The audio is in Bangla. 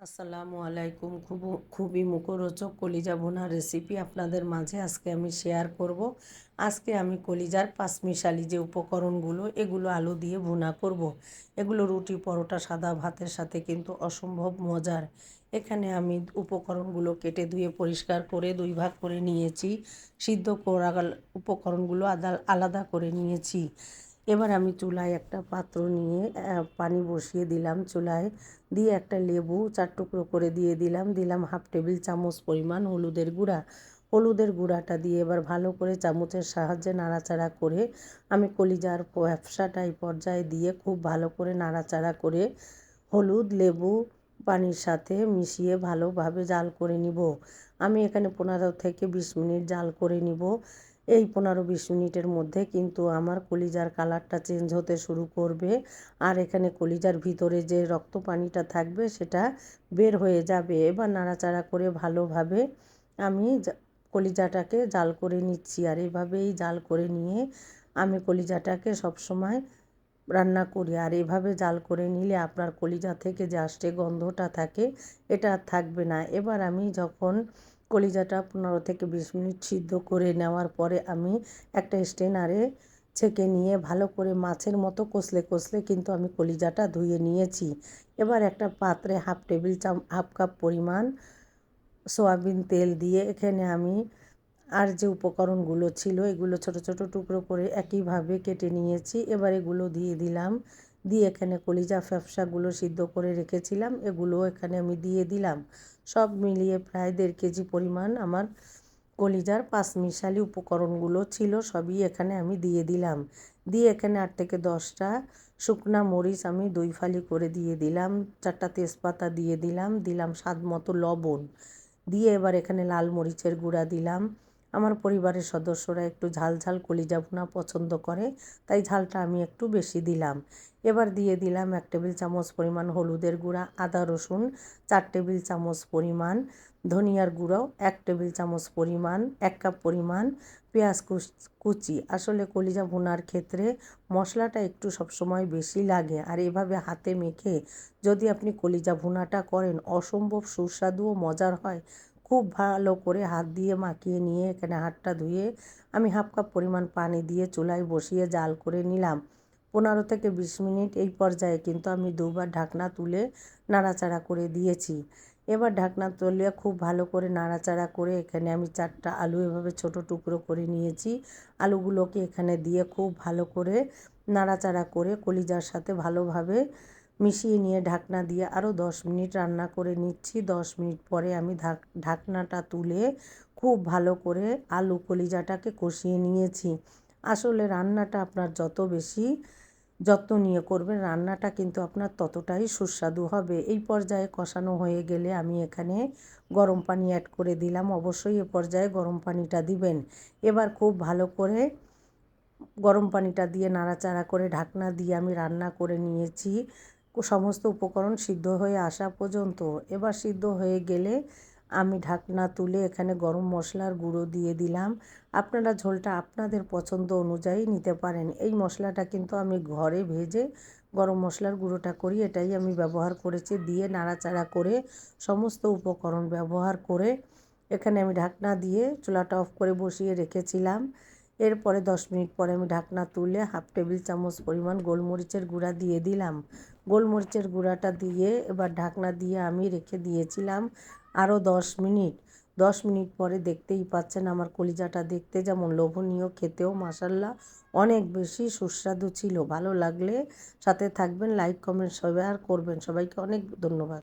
আসসালামু আলাইকুম। খুব, খুবই মুখরোচক কলিজা ভুনার রেসিপি আপনাদের মাঝে আজকে আমি শেয়ার করব। আজকে আমি কলিজার পাঁচমিশালি যে উপকরণগুলো, এগুলো আলু দিয়ে ভুনা করব। এগুলো রুটি, পরোটা, সাদা ভাতের সাথে কিন্তু অসম্ভব মজার। এখানে আমি উপকরণগুলো কেটে ধুয়ে পরিষ্কার করে দুই ভাগ করে নিয়েছি। সিদ্ধ করা উপকরণগুলো আলাদা করে নিয়েছি। এবার আমি চুলায় একটা পাত্র নিয়ে পানি বসিয়ে দিলাম চুলায়। দিয়ে একটা লেবু চার টুকরো করে দিয়ে দিলাম। দিলাম হাফ টেবিল চামচ পরিমাণ হলুদের গুঁড়া। হলুদের গুঁড়াটা দিয়ে এবার ভালো করে চামচের সাহায্যে নাড়াচাড়া করে আমি কলিজার ব্যবসাটা এই পর্যায়ে দিয়ে খুব ভালো করে নাড়াচাড়া করে হলুদ, লেবু, পানির সাথে মিশিয়ে ভালোভাবে জাল করে নিব। আমি এখানে পনেরো থেকে বিশ মিনিট জাল করে নিব। এই পনেরো বিশ মিনিটের মধ্যে কিন্তু আমার কলিজার কালারটা চেঞ্জ হতে শুরু করবে। আর এখানে কলিজার ভিতরে যে রক্ত পানিটা থাকবে, সেটা বের হয়ে যাবে। এবার নাড়াচাড়া করে ভালোভাবে আমি কলিজাটাকে জাল করে নিচ্ছি। আর এভাবেই জাল করে নিয়ে আমি কলিজাটাকে সবসময় রান্না করি। আর এভাবে জাল করে নিলে আপনার কলিজা থেকে যে আসতে গন্ধটা থাকে, এটা থাকবে না। এবার আমি যখন কলিজাটা পনেরো থেকে বিশ মিনিট সিদ্ধ করে নেওয়ার পরে আমি একটা স্টেনারে ছেঁকে নিয়ে ভালো করে মাছের মতো কষলে কষলে কিন্তু আমি কলিজাটা ধুয়ে নিয়েছি। এবার একটা পাত্রে হাফ টেবিল চাম, হাফ কাপ পরিমাণ সয়াবিন তেল দিয়ে এখানে আমি আর যে উপকরণগুলো ছিল এগুলো ছোট ছোট টুকরো করে একইভাবে কেটে নিয়েছি। এবার এগুলো দিয়ে দিলাম দিয়ে এখানে কলিজা ফ্যাপসাগুলো সিদ্ধ করে রেখেছিলাম। এগুলো এখানে আমি দিয়ে দিলাম। সব মিলিয়ে প্রায় দেড় কেজি পরিমাণ আমার কলিজার পাঁচমিশালি উপকরণগুলো ছিল, সবই এখানে আমি দিয়ে দিলাম। দিয়ে এখানে আট থেকে দশটা শুকনা মরিচ আমি দুই ফালি করে দিয়ে দিলাম, চারটা তেজপাতা দিয়ে দিলাম দিলাম স্বাদ মতো লবণ। দিয়ে এবার এখানে লাল মরিচের গুঁড়া দিলাম। আমার পরিবারের সদস্যরা একটু ঝাল ঝাল কলিজা ভুনা পছন্দ করে, তাই ঝালটা আমি একটু বেশি দিলাম। এবার দিয়ে দিলাম এক টেবিল চামচ পরিমাণ হলুদের গুঁড়া, আদা রসুন, চার টেবিল চামচ পরিমাণ ধনিয়ার গুঁড়ো, এক টেবিল চামচ পরিমাণ, এক কাপ পরিমাণ পেঁয়াজ কুচি আসলে কলিজা ভুনার ক্ষেত্রে মশলাটা একটু সবসময় বেশি লাগে, আর এভাবে হাতে মেখে যদি আপনি কলিজা ভুনাটা করেন, অসম্ভব সুস্বাদু ও মজার হয়। খুব ভালো করে হাত দিয়ে মাখিয়ে নিয়ে এখানে হাতটা ধুয়ে আমি হাফ কাপ পরিমাণ পানি দিয়ে চুলায় বসিয়ে জাল করে নিলাম। পনেরো থেকে বিশ মিনিট এই পর্যায়ে কিন্তু আমি দুবার ঢাকনা তুলে নাড়াচাড়া করে দিয়েছি। এবার ঢাকনা তুলে খুব ভালো করে নাড়াচাড়া করে এখানে আমি চারটা আলু এভাবে ছোট টুকরো করে নিয়েছি। আলুগুলোকে এখানে দিয়ে খুব ভালো করে নাড়াচাড়া করে কলিজার সাথে ভালোভাবে মিশিয়ে নিয়ে ঢাকনা দিয়ে আরও দশ মিনিট রান্না করে নিচ্ছি। দশ মিনিট পরে আমি ঢাকনাটা তুলে খুব ভালো করে আলু কলিজাটাকে কষিয়ে নিয়েছি। আসলে রান্নাটা আপনার যত বেশি যত্ন নিয়ে করবেন, রান্নাটা কিন্তু আপনার ততটাই সুস্বাদু হবে। এই পর্যায়ে কষানো হয়ে গেলে আমি এখানে গরম পানি অ্যাড করে দিলাম। অবশ্যই এ পর্যায়ে গরম পানিটা দিবেন। এবার খুব ভালো করে গরম পানিটা দিয়ে নাড়াচাড়া করে ঢাকনা দিয়ে আমি রান্না করে নিয়েছি। সমস্ত উপকরণ সিদ্ধ হয়ে আসা পর্যন্ত। এবার সিদ্ধ হয়ে গেলে আমি ঢাকনা তুলে এখানে গরম মশলার গুঁড়ো দিয়ে দিলাম। আপনারা ঝোলটা আপনাদের পছন্দ অনুযায়ী নিতে পারেন। এই মশলাটা কিন্তু আমি ঘরে ভেজে গরম মশলার গুঁড়োটা করি, এটাই আমি ব্যবহার করেছি। দিয়ে নাড়াচাড়া করে সমস্ত উপকরণ ব্যবহার করে এখানে আমি ঢাকনা দিয়ে চুলাটা অফ করে বসিয়ে রেখেছিলাম। এরপরে দশ মিনিট পরে আমি ঢাকনা তুলে হাফ টেবিল চামচ পরিমাণ গোলমরিচের গুঁড়া দিয়ে দিলাম। গোলমরিচের গুঁড়াটা দিয়ে এবার ঢাকনা দিয়ে আমি রেখে দিয়েছিলাম আরও দশ মিনিট। দশ মিনিট পরে দেখতেই পাচ্ছেন আমার কলিজাটা দেখতে যেমন লোভনীয়, খেতেও মাসাল্লা অনেক বেশি সুস্বাদু ছিল। ভালো লাগলে সাথে থাকবেন, লাইক, কমেন্ট আর করবেন। সবাইকে অনেক ধন্যবাদ।